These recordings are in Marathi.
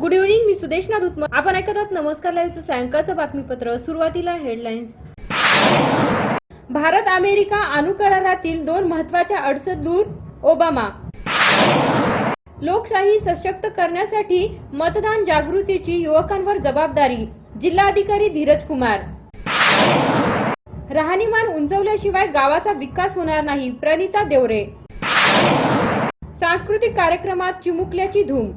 गुड इव्हनिंग मी सुदेशना धुतम आपण ऐकत आहात नमस्कार लाईव्हचं सायंकाळचं बातमीपत्र. सुरुवातीला हेडलाईन्स भारत अमेरिका अणुकरारातील दोन महत्त्वाच्या अडचण दूर. ओबामा. लोकशाही सशक्त करण्यासाठी मतदान जागृतीची युवकांवर जबाबदारी. जिल्हाधिकारी धीरज कुमार. राहणीमान उंचवल्याशिवाय गावाचा विकास होणार नाही प्रणिता देवरे. सांस्कृतिक कार्यक्रमात चिमुकल्याची धूम.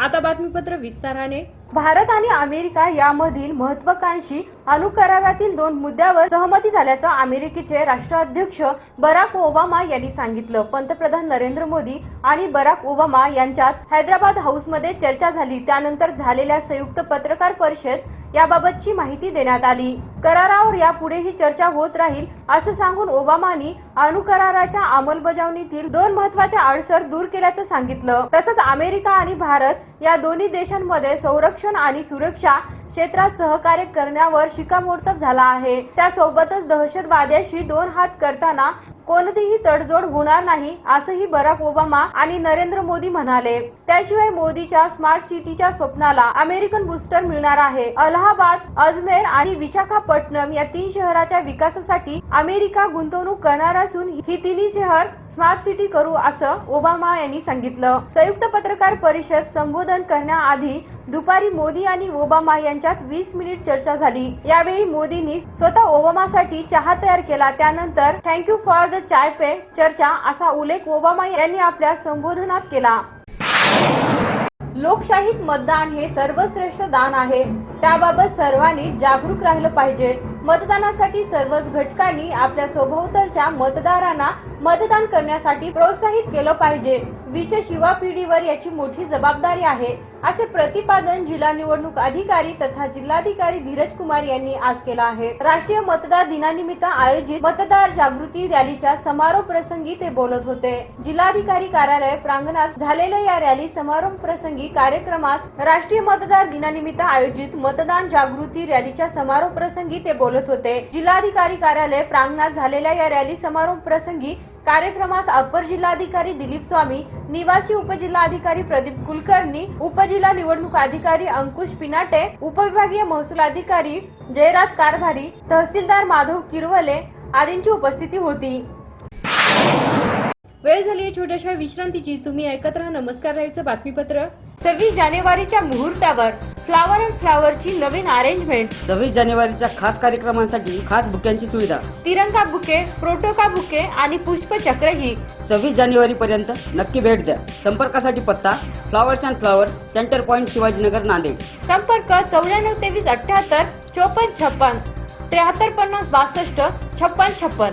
आता बातमीपत्र विस्ताराने. भारत आणि अमेरिका यामधील महत्वाकांक्षी अणुकरारातील दोन मुद्द्यावर सहमती झाल्याचं अमेरिकेचे राष्ट्राध्यक्ष बराक ओबामा यांनी सांगितलं. पंतप्रधान नरेंद्र मोदी आणि बराक ओबामा यांच्यात हैदराबाद हाऊसमध्ये चर्चा झाली. त्यानंतर झालेल्या संयुक्त पत्रकार परिषद याबाबतची माहिती देण्यात आली. करारावर यापुढेही चर्चा होत राहील असं सांगून ओबामानी अणुकराराच्या अंमलबजावणीतील दोन महत्त्वाच्या अडसर दूर केल्याचं सांगितलं. तसंच अमेरिका आणि भारत या दोन्ही देशांमध्ये संरक्षण आणि सुरक्षा क्षेत्रात सहकार्य करण्यावर शिक्कामोर्तब झाला आहे. त्यासोबतच दहशतवाद्याशी दोन हात करताना कोणतीही तडजोड होणार नाही असंही बराक ओबामा आणि नरेंद्र मोदी म्हणाले. त्याशिवाय मोदीच्या स्मार्ट सिटीच्या स्वप्नाला अमेरिकन बुस्टर मिळणार आहे. अलाहाबाद अजमेर आणि विशाखापट्टणम या तीन शहराच्या विकासासाठी अमेरिका गुंतवणूक करणार असून ही तिन्ही शहर स्मार्ट सिटी करू असं ओबामा यांनी सांगितलं. संयुक्त पत्रकार परिषद संबोधन करण्याआधी दुपारी मोदी आणि ओबामा यांच्यात वीस मिनिट चर्चा झाली. यावेळी मोदींनी स्वतः ओबामासाठी चहा तयार केला. त्यानंतर thank you for the chai pe charcha असा उल्लेख ओबामा यांनी आपल्या संबोधनात केला. लोकशाहीत मतदान हे सर्वश्रेष्ठ दान आहे. त्याबाबत सर्वांनी जागरूक राहिलं पाहिजे. मतदानासाठी सर्वच घटकांनी आपल्या सभोवतालच्या मतदारांना मतदान करण्यासाठी प्रोत्साहित केलं पाहिजे. विशेष युवा पिढीवर याची मोठी जबाबदारी आहे. असे प्रतिपादन जिल्हा निवडणूक अधिकारी तथा जिल्हाधिकारी धीरज कुमार यांनी आज केलं आहे. राष्ट्रीय मतदार दिनानिमित्त आयोजित मतदार जागृती रॅलीच्या समारोप प्रसंगी ते बोलत होते. जिल्हाधिकारी कार्यालय प्रांगणात झालेल्या या रॅली समारोप प्रसंगी कार्यक्रमात राष्ट्रीय मतदार दिनानिमित्त आयोजित मतदान जागृती रॅलीच्या समारोप प्रसंगी ते बोलत होते. जिल्हाधिकारी कार्यालय प्रांगणात झालेल्या या रॅली समारोप प्रसंगी कार्यक्रमात अपर जिल्हाधिकारी दिलीप स्वामी निवासी उपजिल्हाधिकारी प्रदीप कुलकर्णी उपजिल्हा निवडणूक अधिकारी अंकुश पिनाटे उपविभागीय महसूल अधिकारी जयराज कारभारी तहसीलदार माधव किरवले आदींची उपस्थिती होती. वेळ झाली आहे छोट्याशा विश्रांतीची. तुम्ही ऐकत राहा नमस्कार लाईव्हचं बातमीपत्र. सव्वीस जानेवारीच्या मुहूर्तावर फ्लावर अँड फ्लावरची नवीन अरेंजमेंट सव्वीस जानेवारीच्या खास कार्यक्रमांसाठी खास बुक्यांची सुविधा. तिरंगा बुके प्रोटोका बुके आणि पुष्पचक्र ही सव्वीस जानेवारी पर्यंत नक्की भेट द्या. संपर्कासाठी पत्ता flowers and flowers centre point Shivajinagar Nanded. संपर्क चौऱ्याण्णव तेवीस अठ्याहत्तर चोपन्न छप्पन त्र्याहत्तर पन्नास बासष्ट छप्पन छप्पन.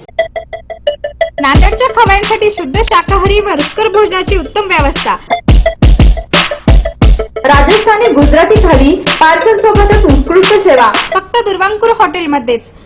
नांदेडच्या खव्यांसाठी शुद्ध शाकाहारी व रुचकर भोजनाची उत्तम व्यवस्था. राजस्थानी गुजराती थाली पार्सल सोबतच उत्कृष्ट सेवा. फक्त दुर्वांकुर हॉटेलमध्येच.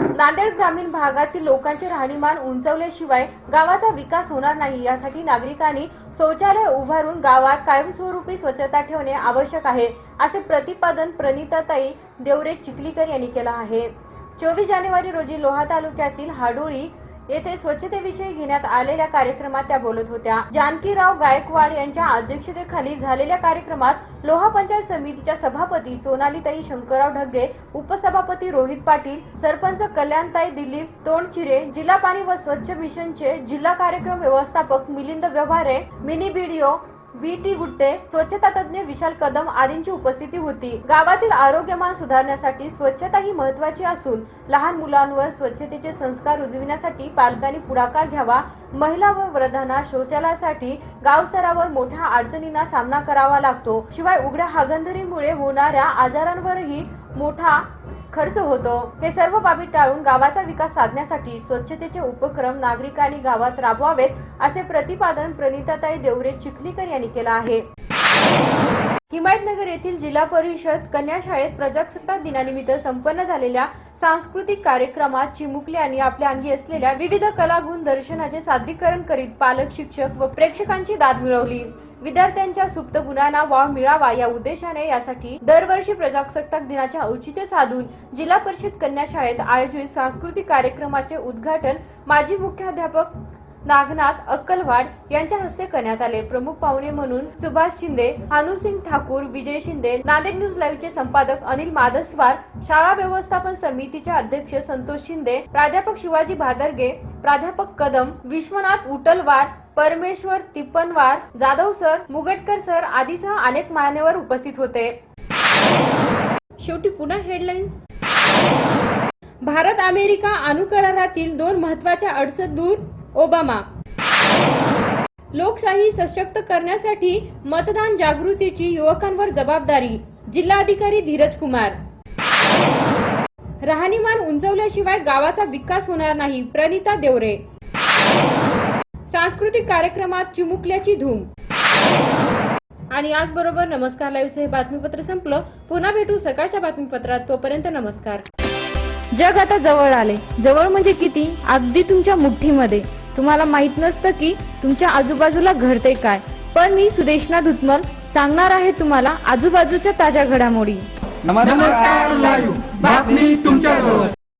नांदेड ग्रामीण भागातील लोकांचे राहणीमान उंचवल्याशिवाय गावाचा विकास होणार नाही यासाठी नागरिकांनी शौचालय उभारून गावात कायमस्वरूपी स्वच्छता ठेवणे आवश्यक आहे असे प्रतिपादन प्रणिताताई देवरे चिखलीकर यांनी केलं आहे. चोवीस जानेवारी रोजी लोहा तालुक्यातील हाडोळी येथे स्वच्छतेविषयी घेण्यात आलेल्या कार्यक्रमात त्या बोलत होत्या. जानकीराव गायकवाड यांच्या अध्यक्षतेखाली झालेल्या कार्यक्रमात लोहा पंचायत समितीच्या सभापती सोनालीताई शंकरराव ढगे उपसभापती रोहित पाटील सरपंच कल्याणताई दिलीप तोंडचिरे जिल्हा पाणी व स्वच्छ मिशनचे जिल्हा कार्यक्रम व्यवस्थापक Milind Vyavahare mini BDO B T Gutte स्वच्छता तज्ज्ञ विशाल कदम आदींची उपस्थिती होती. गावातील आरोग्यमान सुधारण्यासाठी स्वच्छता ही महत्वाची असून लहान मुलांवर स्वच्छतेचे संस्कार रुजविण्यासाठी पालकांनी पुढाकार घ्यावा. महिला व वृद्धांना शौचालयासाठी गावस्तरावर मोठ्या अडचणींना सामना करावा लागतो. शिवाय उघड्या हागंधरीमुळे होणाऱ्या आजारांवरही मोठा खर्च होतो. हे सर्व बाबी टाळून गावाचा विकास साधण्यासाठी स्वच्छतेचे उपक्रम नागरिकांनी गावात राबवावेत असे प्रतिपादन प्रणिताताई देवरे चिखलीकर यांनी केलं आहे. हिमायतनगर येथील जिल्हा परिषद कन्या शाळेत प्रजासत्ताक दिनानिमित्त संपन्न झालेल्या सांस्कृतिक कार्यक्रमात चिमुकले आणि आपल्या अंगी असलेल्या विविध कलागुण दर्शनाचे सादरीकरण करीत पालक शिक्षक व प्रेक्षकांची दाद मिळवली. विद्यार्थ्यांच्या सुप्त गुणांना वाव मिळावा या उद्देशाने यासाठी दरवर्षी प्रजासत्ताक दिनाचे औचित्य साधून जिल्हा परिषद कन्या शाळेत आयोजित सांस्कृतिक कार्यक्रमाचे उद्घाटन माजी मुख्याध्यापक नागनाथ अक्कलवाड यांच्या हस्ते करण्यात आले. प्रमुख पाहुणे म्हणून सुभाष शिंदे अनुसिंग ठाकूर विजय शिंदे नांदेड न्यूज लाईव्हचे संपादक अनिल मादस्वार शाळा व्यवस्थापन समितीचे अध्यक्ष संतोष शिंदे प्राध्यापक शिवाजी भादरगे प्राध्यापक कदम विश्वनाथ उटलवार परमेश्वर तिप्पनवार जाधव सर मुगटकर सर आदीसह अनेक मान्यवर उपस्थित होते. शेवटी पुन्हा हेडलाईन्स भारत अमेरिका अणुकरारातील दोन महत्त्वाच्या अडचण दूर ओबामा. लोकशाही सशक्त करण्यासाठी मतदान जागृतीची युवकांवर जबाबदारी जिल्हाधिकारी धीरज कुमार. राहणीमान उंचवल्याशिवाय गावाचा विकास होणार नाही प्रणिता देवरे. सांस्कृतिक कार्यक्रमात चिमुकल्याची धूम. आणि आज बरोबर नमस्कार लाईव्हचं हे बातमीपत्र संपलं. पुन्हा भेटू सकाळच्या बातमीपत्रात. तोपर्यंत नमस्कार. जग आता जवळ आले. जवळ म्हणजे किती? अगदी तुमच्या मुठ्ठीमध्ये. तुम्हाला माहीत नसतं की तुमच्या आजूबाजूला घडते काय. पण मी सुदेशना धुतमल सांगणार आहे तुम्हाला आजूबाजूच्या ताज्या घडामोडी. नमस्कार लाईव्ह बातमी तुमच्या